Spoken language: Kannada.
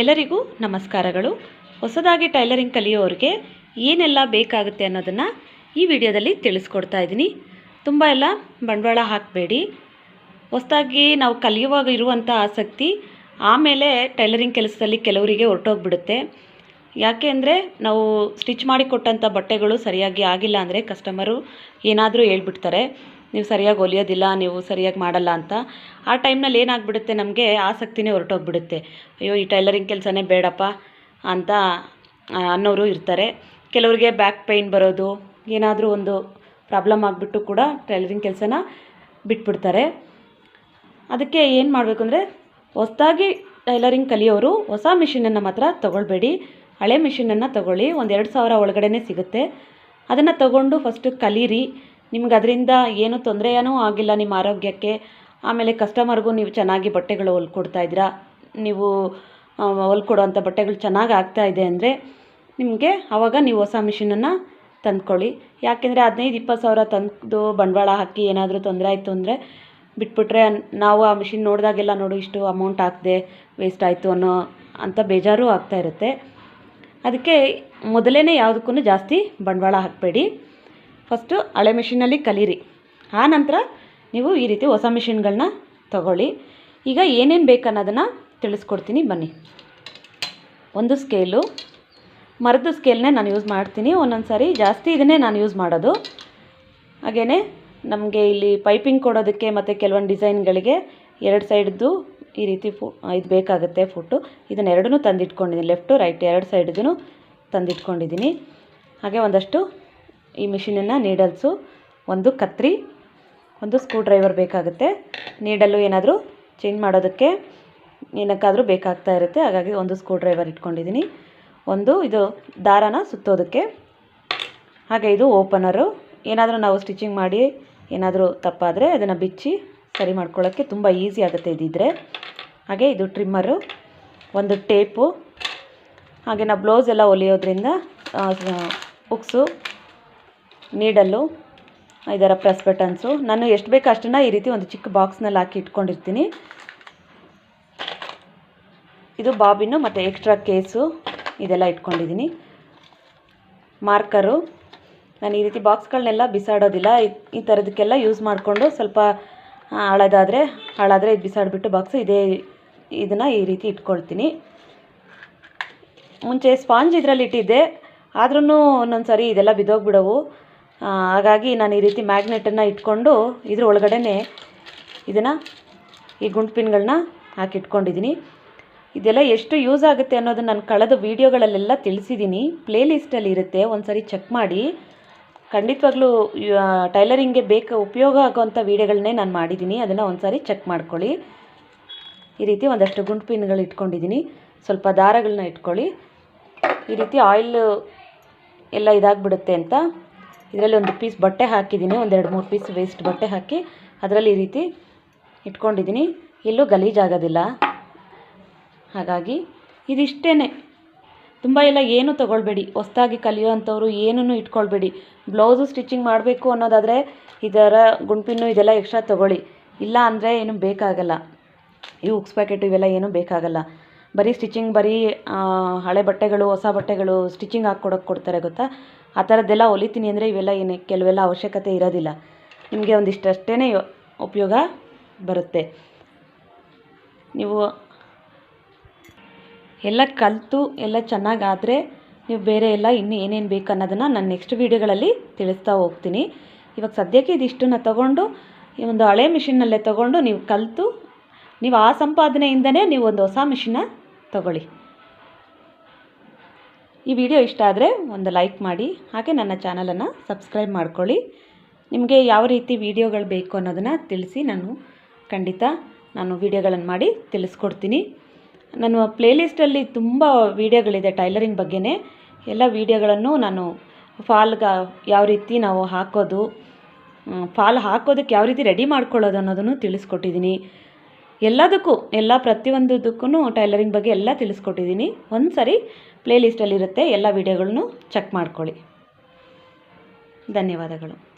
ಎಲ್ಲರಿಗೂ ನಮಸ್ಕಾರಗಳು. ಹೊಸದಾಗಿ ಟೈಲರಿಂಗ್ ಕಲಿಯೋರಿಗೆ ಏನೆಲ್ಲ ಬೇಕಾಗುತ್ತೆ ಅನ್ನೋದನ್ನು ಈ ವಿಡಿಯೋದಲ್ಲಿ ತಿಳಿಸ್ಕೊಡ್ತಾ ಇದ್ದೀನಿ. ತುಂಬ ಎಲ್ಲ ಬಂಡವಾಳ ಹಾಕಬೇಡಿ. ಹೊಸದಾಗಿ ನಾವು ಕಲಿಯುವಾಗ ಇರುವಂಥ ಆಸಕ್ತಿ ಆಮೇಲೆ ಟೈಲರಿಂಗ್ ಕೆಲಸದಲ್ಲಿ ಕೆಲವರಿಗೆ ಹೊರಟೋಗ್ಬಿಡುತ್ತೆ. ಯಾಕೆ ಅಂದರೆ ನಾವು ಸ್ಟಿಚ್ ಮಾಡಿಕೊಟ್ಟಂಥ ಬಟ್ಟೆಗಳು ಸರಿಯಾಗಿ ಆಗಿಲ್ಲ ಅಂದರೆ ಕಸ್ಟಮರು ಏನಾದರೂ ಹೇಳ್ಬಿಡ್ತಾರೆ. ನೀವು ಸರಿಯಾಗಿ ಹೊಲಿಯೋದಿಲ್ಲ ನೀವು ಸರಿಯಾಗಿ ಮಾಡಲ್ಲ ಅಂತ. ಆ ಟೈಮ್ನಲ್ಲಿ ಏನಾಗ್ಬಿಡುತ್ತೆ ನಮಗೆ? ಆಸಕ್ತಿನೇ ಹೊರಟೋಗ್ಬಿಡುತ್ತೆ. ಅಯ್ಯೋ, ಈ ಟೈಲರಿಂಗ್ ಕೆಲಸನೇ ಬೇಡಪ್ಪ ಅಂತ ಅನ್ನೋರು ಇರ್ತಾರೆ. ಕೆಲವರಿಗೆ ಬ್ಯಾಕ್ ಪೈನ್ ಬರೋದು, ಏನಾದರೂ ಒಂದು ಪ್ರಾಬ್ಲಮ್ ಆಗಿಬಿಟ್ಟು ಕೂಡ ಟೈಲರಿಂಗ್ ಕೆಲಸನ ಬಿಟ್ಬಿಡ್ತಾರೆ. ಅದಕ್ಕೆ ಏನು ಮಾಡಬೇಕು ಅಂದರೆ, ಹೊಸದಾಗಿ ಟೈಲರಿಂಗ್ ಕಲಿಯೋರು ಹೊಸ ಮಿಷಿನನ್ನು ಮಾತ್ರ ತೊಗೊಳ್ಬೇಡಿ. ಹಳೆ ಮಿಷಿನನ್ನು ತೊಗೊಳ್ಳಿ. ಒಂದು ಎರಡು ಸಾವಿರ ಒಳಗಡೆನೇ ಸಿಗುತ್ತೆ. ಅದನ್ನು ತೊಗೊಂಡು ಫಸ್ಟು ಕಲೀರಿ. ನಿಮ್ಗೆ ಅದರಿಂದ ಏನು ತೊಂದರೆಯೂ ಆಗಿಲ್ಲ ನಿಮ್ಮ ಆರೋಗ್ಯಕ್ಕೆ. ಆಮೇಲೆ ಕಸ್ಟಮರ್ಗೂ ನೀವು ಚೆನ್ನಾಗಿ ಬಟ್ಟೆಗಳು ಹೊಲ್ಕೊಡ್ತಾ ಇದ್ದೀರಾ. ನೀವು ಹೊಲ್ಕೊಡೋಂಥ ಬಟ್ಟೆಗಳು ಚೆನ್ನಾಗಿ ಆಗ್ತಾ ಇದೆ ಅಂದರೆ ನಿಮಗೆ ಆವಾಗ ನೀವು ಹೊಸ ಮಿಷಿನನ್ನು ತಂದ್ಕೊಳ್ಳಿ. ಯಾಕೆಂದರೆ ಹದಿನೈದು, ಇಪ್ಪತ್ತು ಸಾವಿರ ತಂದು ಬಂಡವಾಳ ಹಾಕಿ ಏನಾದರೂ ತೊಂದರೆ ಆಯಿತು ಅಂದರೆ ಬಿಟ್ಬಿಟ್ರೆ ನಾವು ಆ ಮಿಷಿನ್ ನೋಡಿದಾಗೆಲ್ಲ ನೋಡು ಇಷ್ಟು ಅಮೌಂಟ್ ಹಾಕಿದೆ ವೇಸ್ಟ್ ಆಯಿತು ಅನ್ನೋ ಅಂತ ಬೇಜಾರು ಆಗ್ತಾ ಇರುತ್ತೆ. ಅದಕ್ಕೆ ಮೊದಲೇ ಯಾವುದಕ್ಕೂ ಜಾಸ್ತಿ ಬಂಡವಾಳ ಹಾಕಬೇಡಿ. ಫಸ್ಟು ಹಳೆ ಮಿಷಿನಲ್ಲಿ ಕಲೀರಿ. ಆ ನಂತರ ನೀವು ಈ ರೀತಿ ಹೊಸ ಮಿಷಿನ್ಗಳನ್ನ ತಗೊಳ್ಳಿ. ಈಗ ಏನೇನು ಬೇಕನ್ನೋದನ್ನು ತಿಳಿಸ್ಕೊಡ್ತೀನಿ ಬನ್ನಿ. ಒಂದು ಸ್ಕೇಲು. ಮರದ ಸ್ಕೇಲ್ನೇ ನಾನು ಯೂಸ್ ಮಾಡ್ತೀನಿ. ಒಂದೊಂದು ಸಾರಿ ಜಾಸ್ತಿ ಇದನ್ನೇ ನಾನು ಯೂಸ್ ಮಾಡೋದು. ಹಾಗೆಯೇ ನಮಗೆ ಇಲ್ಲಿ ಪೈಪಿಂಗ್ ಕೊಡೋದಕ್ಕೆ ಮತ್ತು ಕೆಲವೊಂದು ಡಿಸೈನ್ಗಳಿಗೆ ಎರಡು ಸೈಡ್ದು ಈ ರೀತಿ ಫು ಇದು ಬೇಕಾಗುತ್ತೆ ಫುಟ್ಟು. ಇದನ್ನು ಎರಡನ್ನೂ ತಂದಿಟ್ಕೊಂಡಿದ್ದೀನಿ. ಲೆಫ್ಟು ರೈಟ್ ಎರಡು ಸೈಡ್ದು ತಂದಿಟ್ಕೊಂಡಿದ್ದೀನಿ. ಹಾಗೆ ಒಂದಷ್ಟು ಈ ಮಿಷಿನನ್ನು ನೀಡಲ್ಸು. ಒಂದು ಕತ್ರಿ, ಒಂದು ಸ್ಕ್ರೂ ಡ್ರೈವರ್ ಬೇಕಾಗುತ್ತೆ. ನೀಡಲ್ಲು ಏನಾದರೂ ಚೇಂಜ್ ಮಾಡೋದಕ್ಕೆ ಏನಕ್ಕಾದರೂ ಬೇಕಾಗ್ತಾ ಇರುತ್ತೆ. ಹಾಗಾಗಿ ಒಂದು ಸ್ಕ್ರೂ ಡ್ರೈವರ್ ಇಟ್ಕೊಂಡಿದ್ದೀನಿ. ಒಂದು ಇದು ದಾರನ ಸುತ್ತೋದಕ್ಕೆ. ಹಾಗೆ ಇದು ಓಪನರು. ಏನಾದರೂ ನಾವು ಸ್ಟಿಚಿಂಗ್ ಮಾಡಿ ಏನಾದರೂ ತಪ್ಪಾದರೆ ಅದನ್ನು ಬಿಚ್ಚಿ ಸರಿ ಮಾಡ್ಕೊಳ್ಳೋಕ್ಕೆ ತುಂಬ ಈಸಿ ಆಗುತ್ತೆ ಇದಿದ್ದರೆ ಹಾಗೆ ಇದು ಟ್ರಿಮ್ಮರು. ಒಂದು ಟೇಪು. ಹಾಗೆ ನಾವು ಬ್ಲೌಸ್ ಎಲ್ಲ ಹೊಲಿಯೋದ್ರಿಂದ ಉಕ್ಸು. ನೀಡಲ್ಲು ಇದರ ಪ್ರೆಸ್ ಬಟನ್ಸು ನಾನು ಎಷ್ಟು ಬೇಕು ಅಷ್ಟನ್ನು ಈ ರೀತಿ ಒಂದು ಚಿಕ್ಕ ಬಾಕ್ಸ್ನಲ್ಲಿ ಹಾಕಿ ಇಟ್ಕೊಂಡಿರ್ತೀನಿ. ಇದು ಬಾಬಿನು ಮತ್ತು ಎಕ್ಸ್ಟ್ರಾ ಕೇಸು ಇದೆಲ್ಲ ಇಟ್ಕೊಂಡಿದ್ದೀನಿ. ಮಾರ್ಕರು ನಾನು ಈ ರೀತಿ ಬಾಕ್ಸ್ಗಳನ್ನೆಲ್ಲ ಬಿಸಾಡೋದಿಲ್ಲ. ಈ- ಥರದಕ್ಕೆಲ್ಲ ಯೂಸ್ ಮಾಡಿಕೊಂಡು ಸ್ವಲ್ಪ ಹಾಳದಾದರೆ, ಹಾಳಾದರೆ ಇದು ಬಿಸಾಡಿಬಿಟ್ಟು ಬಾಕ್ಸ್ ಇದೇ, ಇದನ್ನು ಈ ರೀತಿ ಇಟ್ಕೊಳ್ತೀನಿ. ಮುಂಚೆ ಸ್ಪಾಂಜ್ ಇದರಲ್ಲಿ ಇಟ್ಟಿದ್ದೆ. ಆದ್ರೂ ಒಂದೊಂದು ಸರಿ ಇದೆಲ್ಲ ಬಿದ್ದೋಗ್ಬಿಡವು. ಹಾಗಾಗಿ ನಾನು ಈ ರೀತಿ ಮ್ಯಾಗ್ನೆಟನ್ನು ಇಟ್ಕೊಂಡು ಇದ್ರ ಒಳಗಡೆನೆ ಇದನ್ನು ಈ ಗುಂಡು ಪಿನ್ಗಳನ್ನ ಹಾಕಿಟ್ಕೊಂಡಿದ್ದೀನಿ ಇದೆಲ್ಲ ಎಷ್ಟು ಯೂಸ್ ಆಗುತ್ತೆ ಅನ್ನೋದನ್ನು ನಾನು ಕಳೆದ ವೀಡಿಯೋಗಳಲ್ಲೆಲ್ಲ ತಿಳಿಸಿದ್ದೀನಿ ಪ್ಲೇ ಲಿಸ್ಟಲ್ಲಿ ಇರುತ್ತೆ ಒಂದು ಸಾರಿ ಚೆಕ್ ಮಾಡಿ. ಖಂಡಿತವಾಗ್ಲೂ ಟೈಲರಿಂಗ್ಗೆ ಬೇಕು, ಉಪಯೋಗ ಆಗೋವಂಥ ವೀಡಿಯೋಗಳನ್ನೇ ನಾನು ಮಾಡಿದ್ದೀನಿ ಅದನ್ನು ಒಂದು ಸಾರಿ ಚೆಕ್ ಮಾಡ್ಕೊಳ್ಳಿ. ಈ ರೀತಿ ಒಂದಷ್ಟು ಗುಂಡು ಪಿನ್ಗಳು ಇಟ್ಕೊಂಡಿದ್ದೀನಿ ಸ್ವಲ್ಪ ದಾರಗಳನ್ನ ಇಟ್ಕೊಳ್ಳಿ. ಈ ರೀತಿ ಆಯಿಲ್ ಎಲ್ಲ ಇದಾಗಿಬಿಡುತ್ತೆ ಅಂತ ಇದರಲ್ಲಿ ಒಂದು ಪೀಸ್ ಬಟ್ಟೆ ಹಾಕಿದ್ದೀನಿ ಒಂದೆರಡು ಮೂರು ಪೀಸ್ ವೇಸ್ಟ್ ಬಟ್ಟೆ ಹಾಕಿ ಅದರಲ್ಲಿ ಈ ರೀತಿ ಇಟ್ಕೊಂಡಿದ್ದೀನಿ. ಎಲ್ಲೂ ಗಲೀಜಾಗೋದಿಲ್ಲ ಹಾಗಾಗಿ ಇದಿಷ್ಟೇ ತುಂಬ ಎಲ್ಲ ಏನೂ ತೊಗೊಳ್ಬೇಡಿ. ಹೊಸ್ದಾಗಿ ಕಲಿಯೋವಂಥವ್ರು ಏನೂ ಇಟ್ಕೊಳ್ಬೇಡಿ. ಬ್ಲೌಸು ಸ್ಟಿಚಿಂಗ್ ಮಾಡಬೇಕು ಅನ್ನೋದಾದರೆ ಇದರ ಗುಂಪಿನ್ನು ಇದೆಲ್ಲ ಎಕ್ಸ್ಟ್ರಾ ತೊಗೊಳ್ಳಿ. ಇಲ್ಲ ಅಂದರೆ ಏನು ಬೇಕಾಗಲ್ಲ. ಈ ಉಕ್ಸ್ ಪ್ಯಾಕೆಟ್ ಇವೆಲ್ಲ ಏನೂ ಬೇಕಾಗಲ್ಲ. ಬರೀ ಸ್ಟಿಚಿಂಗ್, ಬರೀ ಹಳೆ ಬಟ್ಟೆಗಳು, ಹೊಸ ಬಟ್ಟೆಗಳು ಸ್ಟಿಚಿಂಗ್ ಹಾಕ್ಕೊಡೋಕ್ಕೆ ಕೊಡ್ತಾರೆ ಗೊತ್ತಾ? ಆ ಥರದ್ದೆಲ್ಲ ಹೊಲಿತೀನಿ ಅಂದರೆ ಇವೆಲ್ಲ ಏನು ಕೆಲವೆಲ್ಲ ಅವಶ್ಯಕತೆ ಇರೋದಿಲ್ಲ. ನಿಮಗೆ ಒಂದಿಷ್ಟಷ್ಟೇ ಉಪಯೋಗ ಬರುತ್ತೆ. ನೀವು ಎಲ್ಲ ಕಲಿತು ಎಲ್ಲ ಚೆನ್ನಾಗಾದರೆ ನೀವು ಬೇರೆ ಎಲ್ಲ ಇನ್ನು ಏನೇನು ಬೇಕು ಅನ್ನೋದನ್ನು ನಾನು ನೆಕ್ಸ್ಟ್ ವೀಡಿಯೋಗಳಲ್ಲಿ ತಿಳಿಸ್ತಾ ಹೋಗ್ತೀನಿ. ಇವಾಗ ಸದ್ಯಕ್ಕೆ ಇದಿಷ್ಟನ್ನು ತಗೊಂಡು, ಈ ಒಂದು ಹಳೆ ಮಿಷಿನ್ನಲ್ಲೇ ತಗೊಂಡು ನೀವು ಕಲಿತು, ನೀವು ಆ ಸಂಪಾದನೆಯಿಂದನೇ ನೀವು ಒಂದು ಹೊಸ ಮಿಷಿನ್ನ ತಗೊಳ್ಳಿ. ಈ ವಿಡಿಯೋ ಇಷ್ಟ ಆದರೆ ಒಂದು ಲೈಕ್ ಮಾಡಿ, ಹಾಗೆ ನನ್ನ ಚಾನಲನ್ನು ಸಬ್ಸ್ಕ್ರೈಬ್ ಮಾಡ್ಕೊಳ್ಳಿ. ನಿಮಗೆ ಯಾವ ರೀತಿ ವಿಡಿಯೋಗಳು ಬೇಕು ಅನ್ನೋದನ್ನು ತಿಳಿಸಿ ನಾನು ಖಂಡಿತ ನಾನು ವಿಡಿಯೋಗಳನ್ನು ಮಾಡಿ ತಿಳಿಸ್ಕೊಡ್ತೀನಿ. ನಾನು ಪ್ಲೇಲಿಸ್ಟಲ್ಲಿ ತುಂಬ ವೀಡಿಯೋಗಳಿದೆ ಟೈಲರಿಂಗ್ ಬಗ್ಗೆನೇ. ಎಲ್ಲ ವೀಡಿಯೋಗಳನ್ನು ನಾನು ಫಾಲ್ಗ ಯಾವ ರೀತಿ ನಾವು ಹಾಕೋದು ಫಾಲ್ ಹಾಕೋದಕ್ಕೆ ಯಾವ ರೀತಿ ರೆಡಿ ಮಾಡ್ಕೊಳ್ಳೋದು ಅನ್ನೋದನ್ನು ತಿಳಿಸ್ಕೊಟ್ಟಿದ್ದೀನಿ. ಎಲ್ಲದಕ್ಕೂ, ಎಲ್ಲ ಪ್ರತಿಯೊಂದಕ್ಕೂ ಟೈಲರಿಂಗ್ ಬಗ್ಗೆ ಎಲ್ಲ ತಿಳಿಸ್ಕೊಟ್ಟಿದ್ದೀನಿ. ಒಂದು ಸರಿ ಪ್ಲೇಲಿಸ್ಟಲ್ಲಿರುತ್ತೆ, ಎಲ್ಲ ವಿಡಿಯೋಗಳನ್ನು ಚೆಕ್ ಮಾಡ್ಕೊಳ್ಳಿ. ಧನ್ಯವಾದಗಳು.